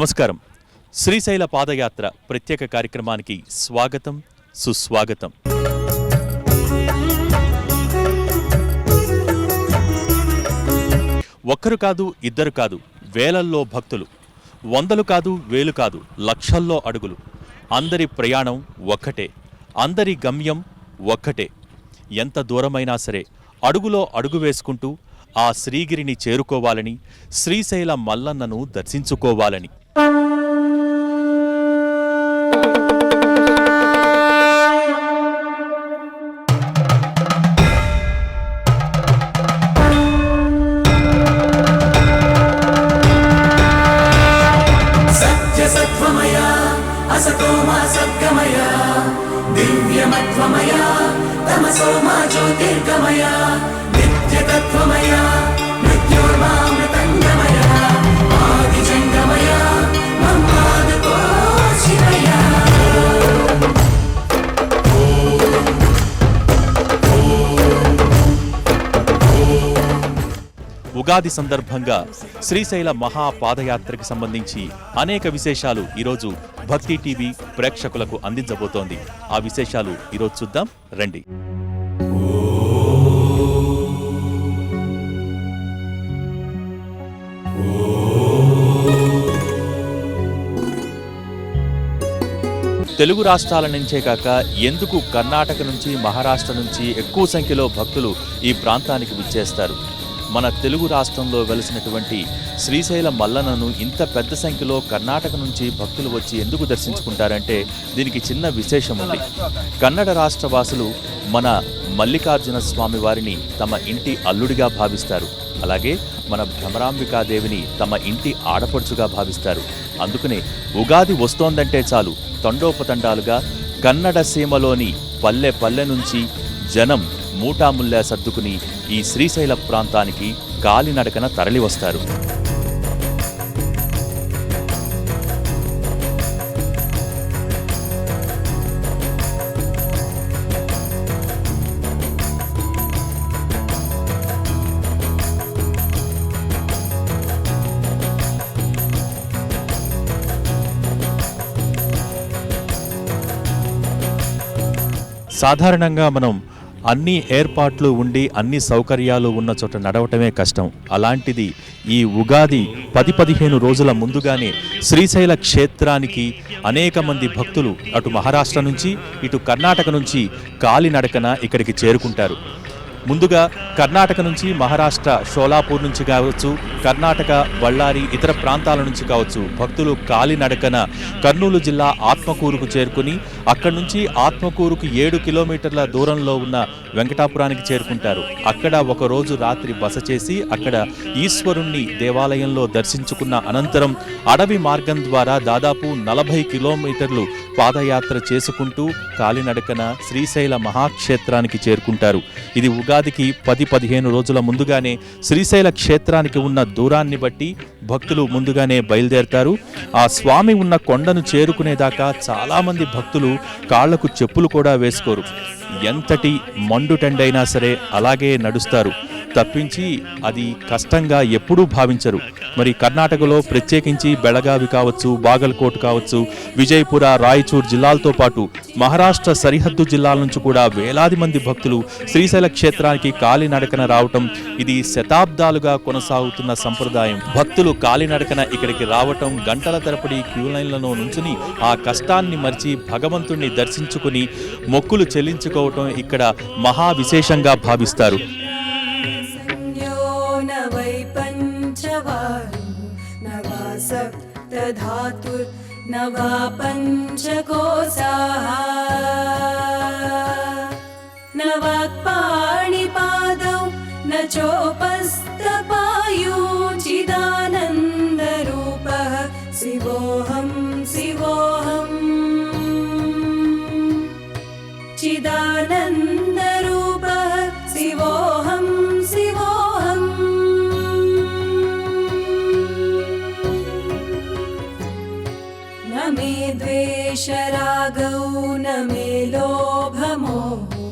నమస్కారం. శ్రీశైల పాదయాత్ర ప్రత్యేక కార్యక్రమానికి స్వాగతం సుస్వాగతం. ఒక్కరు కాదు ఇద్దరు కాదు వేలల్లో భక్తులు. వందలు కాదు వేలు కాదు లక్షల్లో అడుగులు. అందరి ప్రయాణం ఒక్కటే. అందరి గమ్యం ఒక్కటే. ఎంత దూరమైనా సరే అడుగులో అడుగు వేసుకుంటూ ఆ శ్రీగిరిని చేరుకోవాలని శ్రీశైల మల్లన్నను దర్శించుకోవాలని. Thank you. ఉగాది సందర్భంగా శ్రీశైల మహాపాదయాత్రకి సంబంధించి అనేక విశేషాలు ఈరోజు భక్తి టీవీ ప్రేక్షకులకు అందించబోతోంది. ఆ విశేషాలు ఈరోజు చూద్దాం రండి. తెలుగు రాష్ట్రాల నుంచే కాక ఎందుకు కర్ణాటక నుంచి మహారాష్ట్ర నుంచి ఎక్కువ సంఖ్యలో భక్తులు ఈ ప్రాంతానికి విచ్చేస్తారు? మన తెలుగు రాష్ట్రంలో వెలిసినటువంటి శ్రీశైల మల్లనను ఇంత పెద్ద సంఖ్యలో కర్ణాటక నుంచి భక్తులు వచ్చి ఎందుకు దర్శించుకుంటారంటే దీనికి చిన్న విశేషం ఉంది కన్నడ రాష్ట్ర వాసులు మన మల్లికార్జున స్వామి వారిని తమ ఇంటి అల్లుడిగా భావిస్తారు. అలాగే మన భ్రమరాంబికాదేవిని తమ ఇంటి ఆడపడుచుగా భావిస్తారు. అందుకనే ఉగాది వస్తోందంటే చాలు. తండోపతండాలుగా కన్నడ సీమలోని పల్లె పల్లె నుంచి జనం మూటాముల్లా సర్దుకుని ఈ శ్రీశైల ప్రాంతానికి కాలినడకన తరలి వస్తారు సాధారణంగా మనం అన్ని ఏర్పాట్లు ఉండి అన్ని సౌకర్యాలు ఉన్న చోట నడవటమే కష్టం. అలాంటిది ఈ ఉగాది పది పదిహేను రోజుల ముందుగానే శ్రీశైల క్షేత్రానికి అనేక మంది భక్తులు అటు మహారాష్ట్ర నుంచి ఇటు కర్ణాటక నుంచి కాలినడకన ఇక్కడికి చేరుకుంటారు. ముందుగా కర్ణాటక నుంచి మహారాష్ట్ర షోలాపూర్ నుంచి కావచ్చు కర్ణాటక బళ్ళారి ఇతర ప్రాంతాల నుంచి కావచ్చు భక్తులు కాలినడకన కర్నూలు జిల్లా ఆత్మకూరుకు చేరుకుని అక్కడి నుంచి ఆత్మకూరుకు ఏడు కిలోమీటర్ల దూరంలో ఉన్న వెంకటాపురానికి చేరుకుంటారు. అక్కడ ఒకరోజు రాత్రి బస చేసి అక్కడ ఈశ్వరుణ్ణి దేవాలయంలో దర్శించుకున్న అనంతరం అడవి మార్గం ద్వారా దాదాపు నలభై కిలోమీటర్లు పాదయాత్ర చేసుకుంటూ కాలినడకన శ్రీశైల మహాక్షేత్రానికి చేరుకుంటారు. ఇది ఉగాదికి పది పదిహేను రోజుల ముందుగానే శ్రీశైల క్షేత్రానికి ఉన్న దూరాన్ని బట్టి భక్తులు ముందుగానే బయలుదేరతారు. ఆ స్వామి ఉన్న కొండను చేరుకునేదాకా చాలామంది భక్తులు కాళ్ళకు చెప్పులు కూడా వేసుకోరు. ఎంతటి మండుటెండైనా సరే అలాగే నడుస్తారు. తప్పించి అది కష్టంగా ఎప్పుడూ భావించరు. మరి కర్ణాటకలో ప్రత్యేకించి బెళగావి కావచ్చు బాగల్కోట్ కావచ్చు విజయపుర రాయచూర్ జిల్లాలతో పాటు మహారాష్ట్ర సరిహద్దు జిల్లాల నుంచి కూడా వేలాది మంది భక్తులు శ్రీశైల క్షేత్రానికి కాలినడకన రావటం ఇది శతాబ్దాలుగా కొనసాగుతున్న సంప్రదాయం. భక్తులు కాలినడకన ఇక్కడికి రావటం గంటల తరపడి క్యూ లైన్లలో నుంచుని ఆ కష్టాన్ని మరిచి భగవంతుణ్ణి దర్శించుకుని మొక్కులు చెల్లించుకోవటం ఇక్కడ మహా విశేషంగా భావిస్తారు. एकधातुर्नवा पञ्चकोशाः न वाक्पाणिपादौ न चोपस्तपायु। द्वेषरागौ न मे लोभमोहो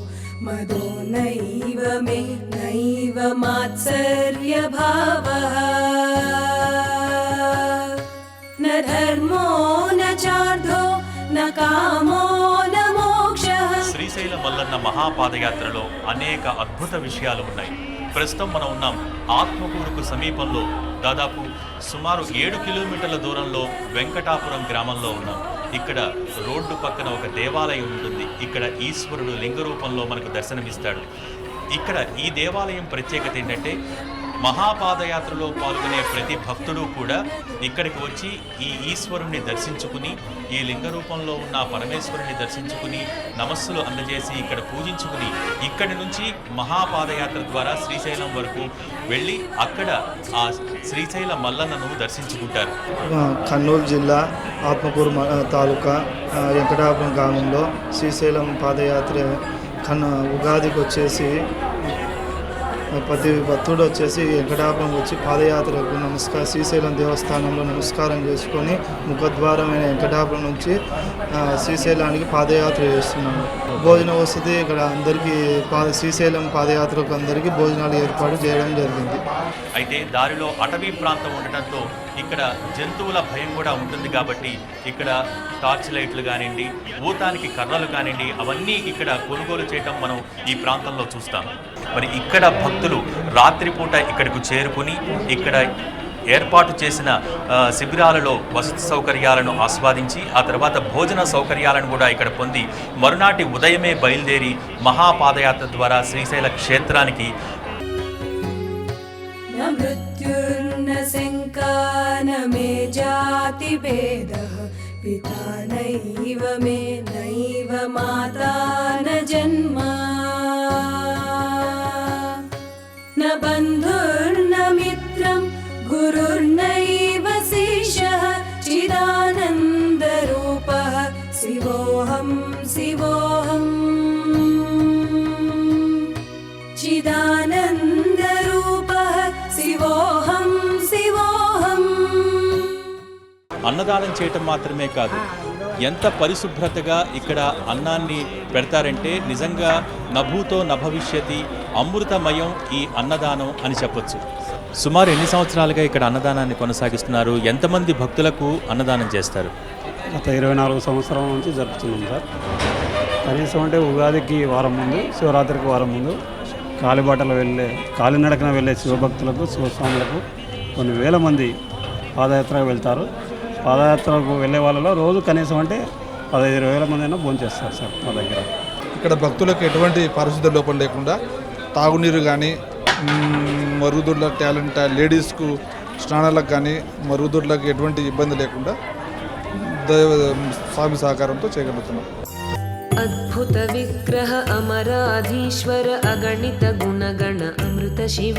मदो नैव मे नैव मात्सर्यभावः न धर्मो न चार्धो न कामो न मोक्षः శ్రీశైల మల్లన్న మహాపాదయాత్రలో అనేక అద్భుత విషయాలు ఉన్నాయి ప్రస్తుతం మనం ఉన్నాం ఆత్మకూరుకు సమీపంలో దాదాపు సుమారు ఏడు కిలోమీటర్ల దూరంలో వెంకటాపురం గ్రామంలో ఉన్నాం ఇక్కడ రోడ్డు పక్కన ఒక దేవాలయం ఉంటుంది. ఇక్కడ ఈశ్వరుడు లింగ రూపంలో మనకు దర్శనమిస్తాడు. ఇక్కడ ఈ దేవాలయం ప్రత్యేకత ఏంటంటే మహాపాదయాత్రలో పాల్గొనే ప్రతి భక్తుడు కూడా ఇక్కడికి వచ్చి ఈ ఈశ్వరుణ్ణి దర్శించుకుని ఈ లింగ రూపంలో ఉన్న పరమేశ్వరుని దర్శించుకుని నమస్సులు అందజేసి ఇక్కడ పూజించుకుని ఇక్కడి నుంచి మహాపాదయాత్ర ద్వారా శ్రీశైలం వరకు వెళ్ళి అక్కడ ఆ శ్రీశైల మల్లన్నను దర్శించుకుంటారు. కర్నూలు జిల్లా ఆత్మకూరు తాలూకా వెంకటాపురం గ్రామంలో శ్రీశైలం పాదయాత్ర కన్న ఉగాదికి వచ్చేసి ప్రతి భక్తుడు వచ్చేసి వెంకటాపురం వచ్చి పాదయాత్రకు నమస్కారం శ్రీశైలం దేవస్థానంలో నమస్కారం చేసుకొని ముఖద్వారమైన వెంకటాపురం నుంచి శ్రీశైలానికి పాదయాత్ర చేస్తున్నాము. భోజన వసతి ఇక్కడ అందరికీ పాద శ్రీశైలం పాదయాత్రకు అందరికీ భోజనాలు ఏర్పాటు చేయడం జరిగింది. అయితే దారిలో అటవీ ప్రాంతం ఉండటంతో ఇక్కడ జంతువుల భయం కూడా ఉంటుంది కాబట్టి ఇక్కడ టార్చ్ లైట్లు కానివ్వండి ఊతానికి కర్రలు కానివ్వండి అవన్నీ ఇక్కడ కొనుగోలు చేయటం మనం ఈ ప్రాంతంలో చూస్తాం. మరి ఇక్కడ భక్తులు రాత్రిపూట ఇక్కడికి చేరుకుని ఇక్కడ ఏర్పాటు చేసిన శిబిరాలలో వసతి సౌకర్యాలను ఆస్వాదించి ఆ తర్వాత భోజన సౌకర్యాలను కూడా ఇక్కడ పొంది మరునాటి ఉదయమే బయలుదేరి మహాపాదయాత్ర ద్వారా శ్రీశైల క్షేత్రానికి పితా అన్నదానం చేయటం మాత్రమే కాదు. ఎంత పరిశుభ్రతగా ఇక్కడ అన్నాన్ని పెడతారంటే నిజంగా నభూతో నభవిష్యతి అమృతమయం ఈ అన్నదానం అని చెప్పొచ్చు. సుమారు ఎన్ని సంవత్సరాలుగా ఇక్కడ అన్నదానాన్ని కొనసాగిస్తున్నారు? ఎంతమంది భక్తులకు అన్నదానం చేస్తారు? గత ఇరవై నాలుగు సంవత్సరాల నుంచి జరుపుతున్నాం సార్. కనీసం అంటే ఉగాదికి వారం ముందు శివరాత్రికి వారం ముందు కాలిబాటలో వెళ్ళే కాలినడకన వెళ్ళే శివభక్తులకు శివస్వాములకు కొన్ని వేల మంది పాదయాత్రకు వెళ్తారు. పాదయాత్రకు వెళ్ళే వాళ్ళలో రోజు కనీసం అంటే పదహైదు వేల మంది అయినా భోంచేస్తారు సార్ మా దగ్గర. ఇక్కడ భక్తులకు ఎటువంటి పరిశుద్ధ లోపం లేకుండా తాగునీరు కానీ మరుగుదొడ్ల టాలెంట్ లేడీస్కు స్నానాలకు కానీ మరుగుదొడ్లకు ఎటువంటి ఇబ్బంది లేకుండా దైవ స్వామి సహకారంతో చేయగలుగుతున్నాం. అద్భుత విగ్రహ అమరాధీశ్వర అగణిత గుణగణ అమృత శివ.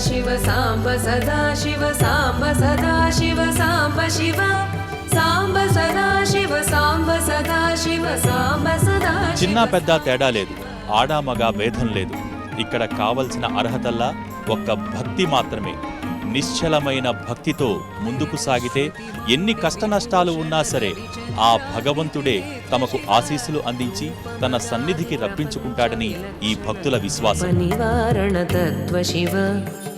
शिव साम्ब सदा शिव साम्ब सदा शिव साम्ब शिव साम्ब सदा शिव साम्ब सदा शिव साम्ब सदा చిన్న పెద్ద తేడా లేదు ఆడా మగ భేదం లేదు ఇక్కడ కావలసిన అర్హతల్లా ఒక్క భక్తి మాత్రమే నిశ్చలమైన భక్తితో ముందుకు సాగితే ఎన్ని కష్ట నష్టాలు ఉన్నా సరే ఆ భగవంతుడే తమకు ఆశీస్సులు అందించి తన సన్నిధికి రప్పించుకుంటాడని ఈ భక్తుల విశ్వాసం निवारण तत्त्व शिव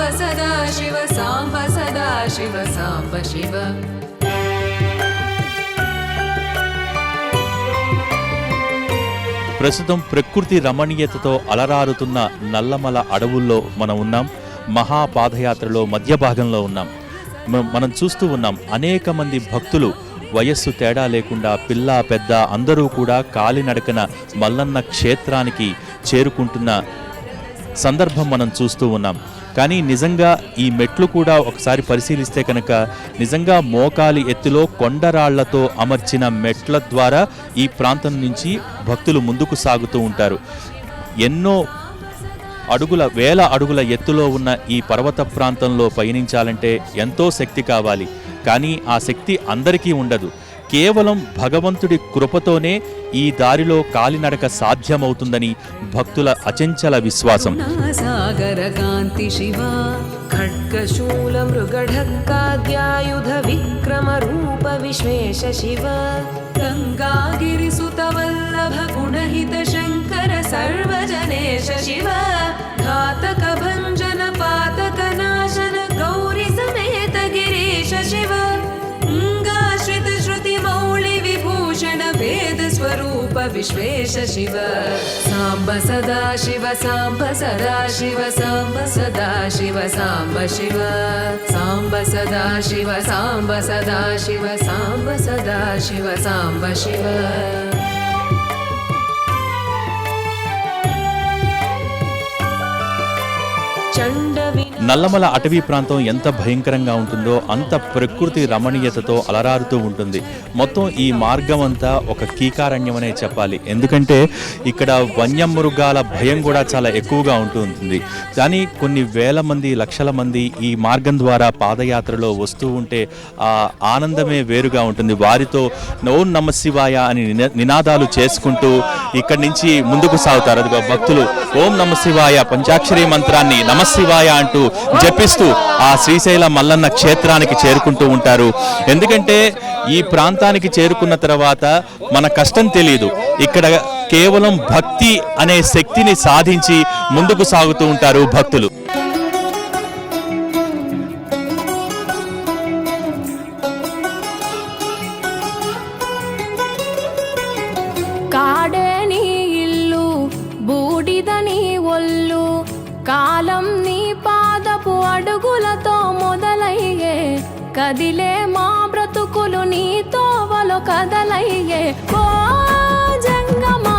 सदा शिव साम्ब सदा शिव साम्ब शिव ప్రస్తుతం ప్రకృతి రమణీయతతో అలరారుతున్న నల్లమల అడవుల్లో మనం ఉన్నాం మహా పాదయాత్రలో మధ్య భాగంలో ఉన్నాం మ- మనం చూస్తూ ఉన్నాం అనేక మంది భక్తులు వయస్సు తేడా లేకుండా పిల్ల పెద్ద అందరూ కూడా కాలినడకన మల్లన్న క్షేత్రానికి చేరుకుంటున్న సందర్భం మనం చూస్తూ ఉన్నాం కానీ నిజంగా ఈ మెట్లు కూడా ఒకసారి పరిశీలిస్తే కనుక నిజంగా మోకాలి ఎత్తులో కొండరాళ్ళతో అమర్చిన మెట్ల ద్వారా ఈ ప్రాంతం నుంచి భక్తులు ముందుకు సాగుతూ ఉంటారు. ఎన్నో అడుగుల వేల అడుగుల ఎత్తులో ఉన్న ఈ పర్వత ప్రాంతంలో పయనించాలంటే ఎంతో శక్తి కావాలి. కానీ ఆ శక్తి అందరికీ ఉండదు. కేవలం భగవంతుడి కృపతోనే ఈ దారిలో కాలినడక సాధ్యమవుతుందని భక్తుల అచంచల విశ్వాసం. సాగర కాంతి శివ ఖడ్గశూల మృగఢక్కాద్యాయుధ విక్రమ రూప విశ్వేశ శివ గంగాగిరి సుతవల్లభ గుణహిత శంకర సర్వజనేశ శివ ఘాతక భంజన పాతక विश्वेश शिव साम्ब सदा शिव, साम्ब सदा शिव, साम्ब सदा शिव, साम्ब शिव। साम्ब सदा शिव, साम्ब सदा शिव, साम्ब सदा शिव, साम्ब शिव। నల్లమల అటవీ ప్రాంతం ఎంత భయంకరంగా ఉంటుందో అంత ప్రకృతి రమణీయతతో అలరారుతూ ఉంటుంది. మొత్తం ఈ మార్గం అంతా ఒక కీకారణ్యమనే చెప్పాలి. ఎందుకంటే ఇక్కడ వన్యమృగాల భయం కూడా చాలా ఎక్కువగా ఉంటూ ఉంటుంది. కానీ కొన్ని వేల మంది లక్షల మంది ఈ మార్గం ద్వారా పాదయాత్రలో వస్తూ ఉంటే ఆ ఆనందమే వేరుగా ఉంటుంది. వారితో ఓం నమ శివాయ అని నిన- నినాదాలు చేసుకుంటూ ఇక్కడి నుంచి ముందుకు సాగుతారు. అదిగో భక్తులు ఓం నమ శివాయ పంచాక్షరి మంత్రాన్ని నమ శివాయ అంటూ జపిస్తూ ఆ శ్రీశైల మల్లన్న క్షేత్రానికి చేరుకుంటూ ఉంటారు. ఎందుకంటే ఈ ప్రాంతానికి చేరుకున్న తర్వాత మన కష్టం తెలియదు ఇక్కడ కేవలం భక్తి అనే శక్తిని సాధించి ముందుకు సాగుతూ ఉంటారు భక్తులు. కదిలే మా బ్రతుకులు నీ తోవలో కదలయ్యే. ఓ జంగమా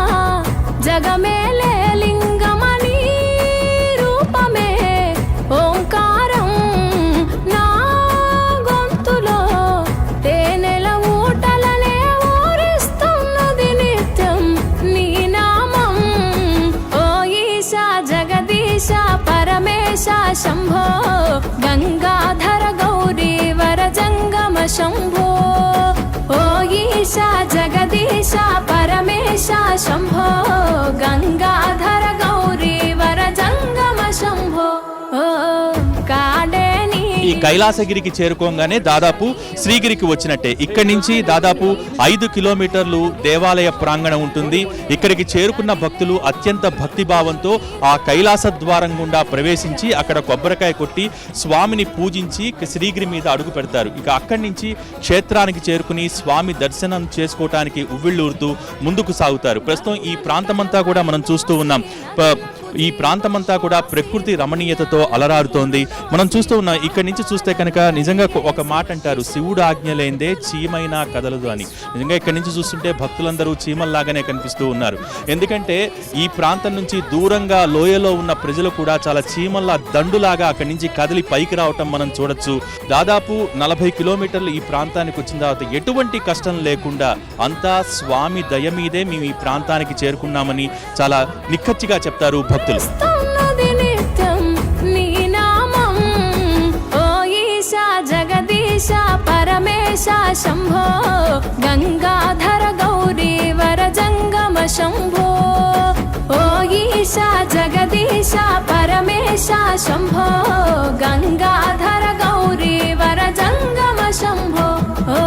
జగమేలే లింగమని రూపమే. ఓంకారం నా గొంతులో తేనెల ఊటలనే ఊరిస్తున్నది నిత్యం నీ నామం. ఓ ఈశా జగదీశ పరమేశ శంభో శంభో. ఓ ఈశా జగదీశ పరమేశ శంభో. గంగాధర కైలాసగిరికి చేరుకోగానే దాదాపు శ్రీగిరికి వచ్చినట్టే. ఇక్కడి నుంచి దాదాపు ఐదు కిలోమీటర్లు దేవాలయ ప్రాంగణం ఉంటుంది. ఇక్కడికి చేరుకున్న భక్తులు అత్యంత భక్తిభావంతో ఆ కైలాస ద్వారం గుండా ప్రవేశించి అక్కడ కొబ్బరికాయ కొట్టి స్వామిని పూజించి శ్రీగిరి మీద అడుగు పెడతారు. ఇక అక్కడి నుంచి క్షేత్రానికి చేరుకుని స్వామి దర్శనం చేసుకోవటానికి ఉవ్విళ్ళూరుతూ ముందుకు సాగుతారు. ప్రస్తుతం ఈ ప్రాంతమంతా కూడా మనం చూస్తూ ఉన్నాం. ఈ ప్రాంతమంతా కూడా ప్రకృతి రమణీయతతో అలరారుతోంది. మనం చూస్తూ ఉన్నాం ఇక్కడి నుంచి చూస్తే కనుక నిజంగా ఒక మాట అంటారు శివుడు ఆజ్ఞ లేదే చీమైనా కదలదు అని. నిజంగా ఇక్కడి నుంచి చూస్తుంటే భక్తులందరూ చీమల్లాగానే కనిపిస్తూ ఉన్నారు. ఎందుకంటే ఈ ప్రాంతం నుంచి దూరంగా లోయలో ఉన్న ప్రజలు కూడా చాలా చీమల్లా దండులాగా అక్కడి నుంచి కదిలి పైకి రావటం మనం చూడొచ్చు. దాదాపు నలభై కిలోమీటర్లు ఈ ప్రాంతానికి వచ్చిన తర్వాత ఎటువంటి కష్టం లేకుండా అంతా స్వామి దయ మీదే మేము ఈ ప్రాంతానికి చేరుకున్నామని చాలా నిక్కచ్చిగా చెప్తారు భక్తులు. జగదీశ పరమేశ శంభో. గంగాధర గౌరీ వర జంగమ శంభో. ఓ ఈశా జగదీశ పరమేశ శంభో. గంగాధర గౌరీ వర జంగమ శంభో. ఓ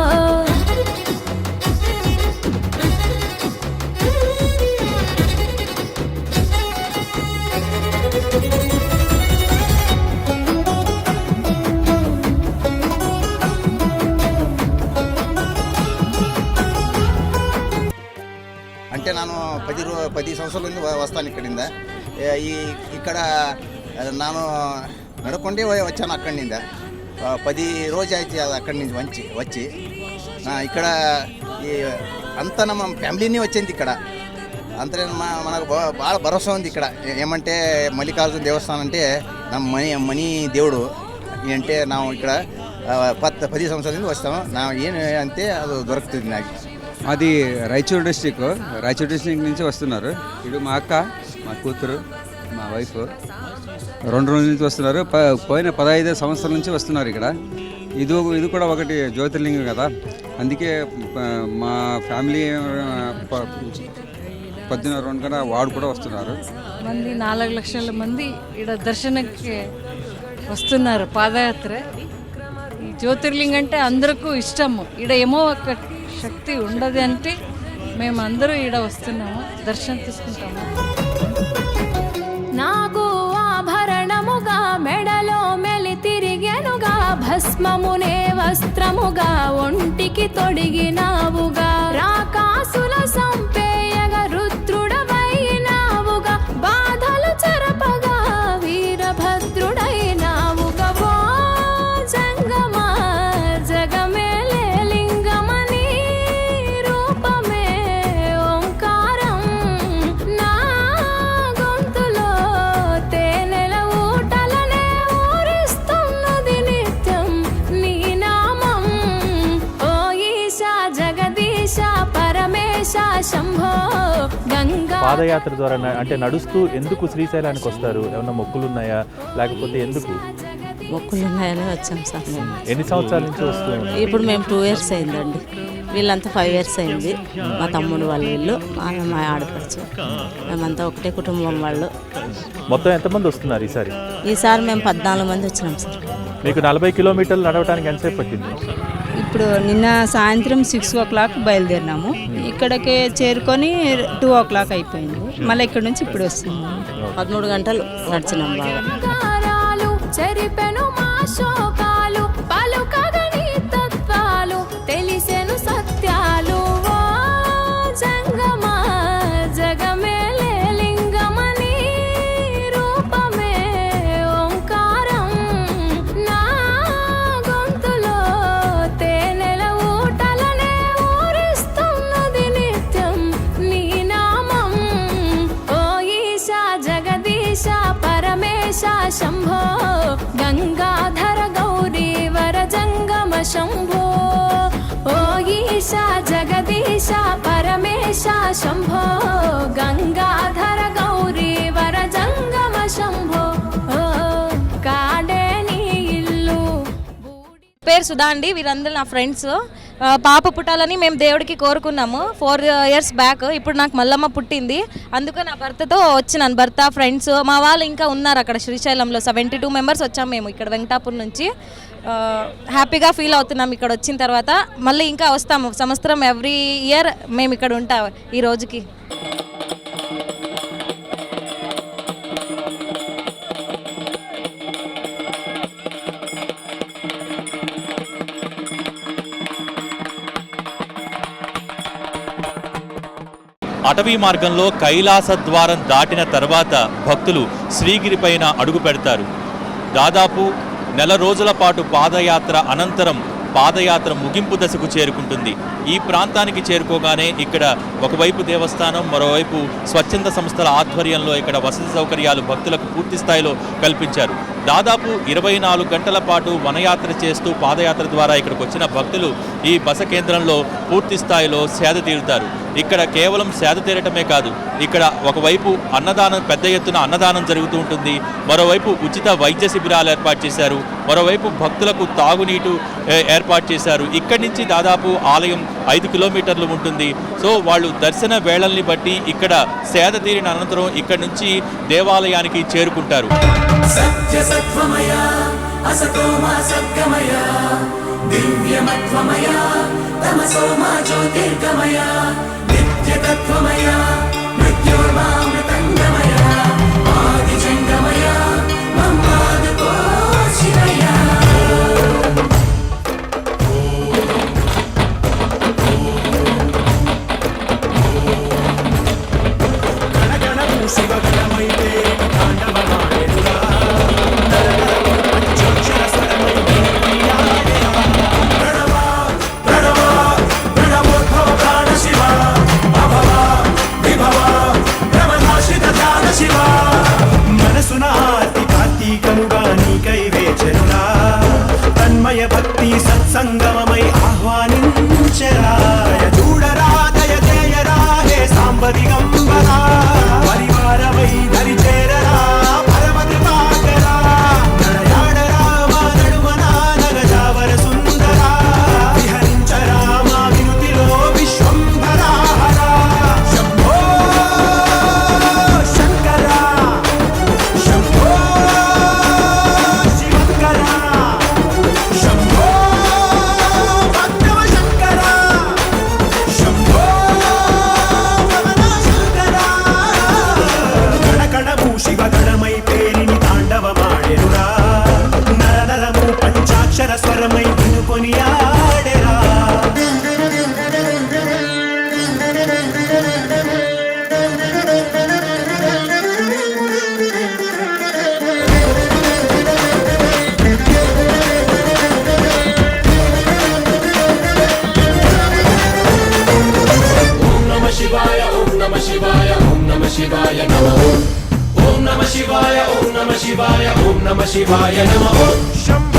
ಬಂದೆ ఈ ఇక్కడ ಕಡೆ ನಾನು వచ్చాను అక్కడి నుండి పది రోజు అయితే అది అక్కడి నుంచి వచ్చి. వచ్చి ఇక్కడ ఈ అంతా మన ఫ్యామిలీనే వచ్చింది ఇక్కడ. అంతే మనకు బాగా భరోసా ఉంది ఇక్కడ. ఏమంటే మల్లికార్జున దేవస్థానం అంటే నా మనీ మణి దేవుడు. అంటే నా ఇక్కడ పత్ పది సంవత్సరాల నుంచి వస్తాము. నా ఏం అంటే అది దొరుకుతుంది నాకు. అది రాయచూరు డిస్టిక్ రాయచూరు డిస్టిక్ నుంచి వస్తున్నారు. ఇప్పుడు మా అక్క మా కూతురు మా వైఫ్ రెండు రోజుల నుంచి వస్తున్నారు. ప పోయిన పదహైదు సంవత్సరాల నుంచి వస్తున్నారు ఇక్కడ. ఇది ఇది కూడా ఒకటి జ్యోతిర్లింగం కదా. అందుకే మా ఫ్యామిలీ పద్దెనిమిది పొద్దున రెండు కూడా వాడు కూడా వస్తున్నారు. మంది నాలుగు లక్షల మంది ఇక్కడ దర్శనకి వస్తున్నారు పాదయాత్ర. ఈ జ్యోతిర్లింగం అంటే అందరికీ ఇష్టము. ఇక్కడ ఏమో ఒక శక్తి ఉండదు అంటే మేము అందరూ ఇక్కడ వస్తున్నాము దర్శనం తీసుకుంటాము. భస్మమునే వస్త్రముగా ఒంటికి తొడిగినావుగా. రాకాసుల సంపే పాదయాత్ర ద్వారా అంటే నడుస్తూ ఎందుకు శ్రీశైలానికి వస్తారు? ఏమన్నా మొక్కులు ఉన్నాయా లేకపోతే ఎందుకు? మొక్కులు ఉన్నాయని వచ్చాం సార్ ఎన్ని సంవత్సరాల నుంచి వస్తుంది ఇప్పుడు మేము టూ ఇయర్స్ అయిందండి. వీళ్ళంతా ఫైవ్ ఇయర్స్ అయింది. మా తమ్ముడు వాళ్ళు వీళ్ళు ఆమె మా ఆడపడుచు. మేమంతా ఒకటే కుటుంబం వాళ్ళు. మొత్తం ఎంతమంది వస్తున్నారు ఈసారి? ఈసారి మేము పద్నాలుగు మంది వచ్చినాం సార్. మీకు నలభై కిలోమీటర్లు నడవడానికి ఎంతసేపు పట్టింది? ఇప్పుడు నిన్న సాయంత్రం సిక్స్ ఓ క్లాక్ బయలుదేరినాము. ఇక్కడికి చేరుకొని టూ ఓ క్లాక్ అయిపోయింది. మళ్ళీ ఇక్కడ నుంచి ఇప్పుడు వస్తుంది. పదమూడు గంటలు నడిచినాం బాగా శంభో గంగాధర గౌరీ వర జంగమ శంభో కాడే నీ ఇల్లు పేరు సుధా అండి వీరందరూ నా ఫ్రెండ్స్. పాప పుట్టాలని మేము దేవుడికి కోరుకున్నాము. ఫోర్ ఇయర్స్ బ్యాక్ ఇప్పుడు నాకు మల్లమ్మ పుట్టింది. అందుకే నా భర్తతో వచ్చినాను. భర్త ఫ్రెండ్స్ మా వాళ్ళు ఇంకా ఉన్నారు అక్కడ శ్రీశైలంలో. సెవెంటీ టూ మెంబర్స్ వచ్చాము మేము ఇక్కడ వెంకటాపూర్ నుంచి. హ్యాపీగా ఫీల్ అవుతున్నాం ఇక్కడ వచ్చిన తర్వాత. మళ్ళీ ఇంకా వస్తాము. సంవత్సరం ఎవ్రీ ఇయర్ మేము ఇక్కడ ఉంటాం ఈ రోజుకి. అటవీ మార్గంలో కైలాస ద్వారం దాటిన తర్వాత భక్తులు శ్రీగిరి పైన అడుగు పెడతారు. దాదాపు నెల రోజుల పాటు పాదయాత్ర అనంతరం పాదయాత్ర ముగింపు దశకు చేరుకుంటుంది. ఈ ప్రాంతానికి చేరుకోగానే ఇక్కడ ఒకవైపు దేవస్థానం మరోవైపు స్వచ్ఛంద సంస్థల ఆధ్వర్యంలో ఇక్కడ వసతి సౌకర్యాలు భక్తులకు పూర్తి స్థాయిలో కల్పించారు. దాదాపు ఇరవై నాలుగు గంటల పాటు వనయాత్ర చేస్తూ పాదయాత్ర ద్వారా ఇక్కడికి వచ్చిన భక్తులు ఈ బస కేంద్రంలో పూర్తి స్థాయిలో సేద తీరుతారు. ఇక్కడ కేవలం సేద తీరటమే కాదు ఇక్కడ ఒకవైపు అన్నదానం పెద్ద ఎత్తున అన్నదానం జరుగుతూ ఉంటుంది. మరోవైపు ఉచిత వైద్య శిబిరాలు ఏర్పాటు చేశారు. మరోవైపు భక్తులకు తాగునీటు ఏ, ఏర్పాటు చేశారు. ఇక్కడి నుంచి దాదాపు ఆలయం ఐదు కిలోమీటర్లు ఉంటుంది. సో వాళ్ళు దర్శన వేళల్ని బట్టి ఇక్కడ సేద తీరిన అనంతరం ఇక్కడి నుంచి దేవాలయానికి చేరుకుంటారు. సత్యసత్వమయ అసతో మా సద్గమయ దివ్యమత్వమయ తమసోమా జ్యోతిర్గమయ నిత్యతత్వమయ మృత్యోర్మామృతంగమయ ఓం నమ.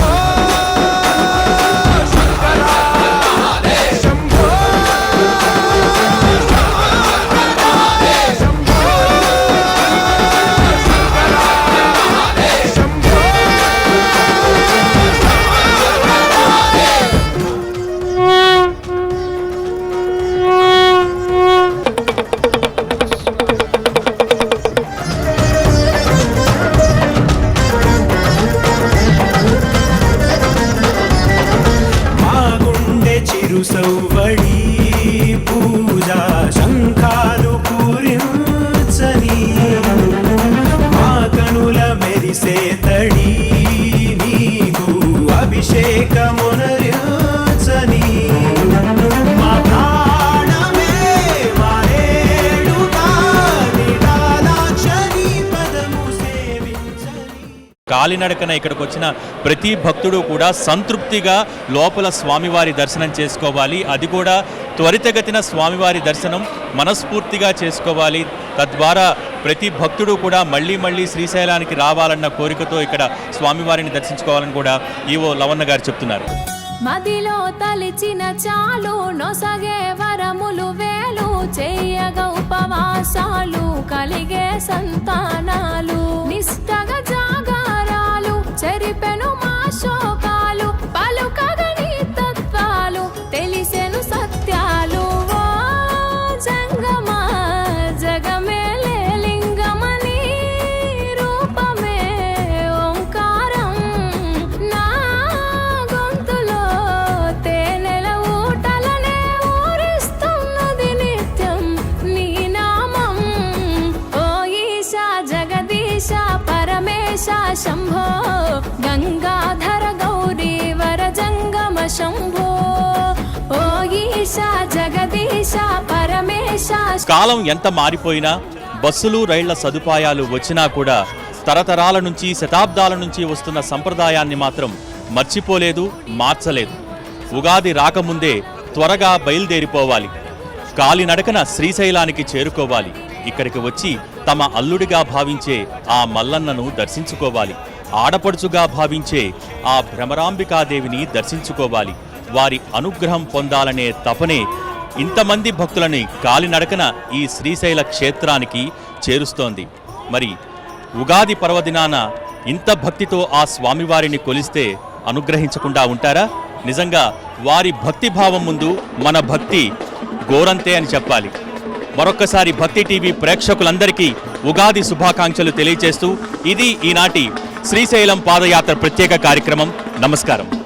కాలినడకన ఇక్కడికి వచ్చిన ప్రతి భక్తుడు కూడా సంతృప్తిగా లోపల స్వామివారి దర్శనం చేసుకోవాలి. అది కూడా త్వరితగతిన స్వామివారి దర్శనం మనస్ఫూర్తిగా చేసుకోవాలి. తద్వారా ప్రతి భక్తుడు కూడా మళ్ళీ మళ్ళీ శ్రీశైలానికి రావాలన్న కోరికతో ఇక్కడ స్వామివారిని దర్శించుకోవాలని కూడా ఈవో లవన్న గారు చెప్తున్నారు. మదిలో తలిచిన చాలు నొసగే వరములు వేలు చేయగ ఉపవాసాలు కలిగే సంతానాలు. నిష్టగా ചരിപ്പനുമാശോഭ కాలం ఎంత మారిపోయినా బస్సులు రైళ్ళ సదుపాయాలు వచ్చినా కూడా తరతరాల నుంచి శతాబ్దాల నుంచి వస్తున్న సంప్రదాయాన్ని మాత్రం మర్చిపోలేదు మార్చలేదు. ఉగాది రాకముందే త్వరగా బయలుదేరిపోవాలి. కాలినడకన శ్రీశైలానికి చేరుకోవాలి. ఇక్కడికి వచ్చి తమ అల్లుడిగా భావించే ఆ మల్లన్నను దర్శించుకోవాలి. ఆడపడుచుగా భావించే ఆ భ్రమరాంబికాదేవిని దర్శించుకోవాలి. వారి అనుగ్రహం పొందాలనే తపనే ఇంతమంది భక్తులని కాలినడకన ఈ శ్రీశైల క్షేత్రానికి చేరుస్తోంది. మరి ఉగాది పర్వదినాన ఇంత భక్తితో ఆ స్వామివారిని కొలిస్తే అనుగ్రహించకుండా ఉంటారా? నిజంగా వారి భక్తి భావం ముందు మన భక్తి గోరంతే అని చెప్పాలి. మరొక్కసారి భక్తి టీవీ ప్రేక్షకులందరికీ ఉగాది శుభాకాంక్షలు తెలియజేస్తూ ఇది ఈనాటి శ్రీశైలం పాదయాత్ర ప్రత్యేక కార్యక్రమం. నమస్కారం.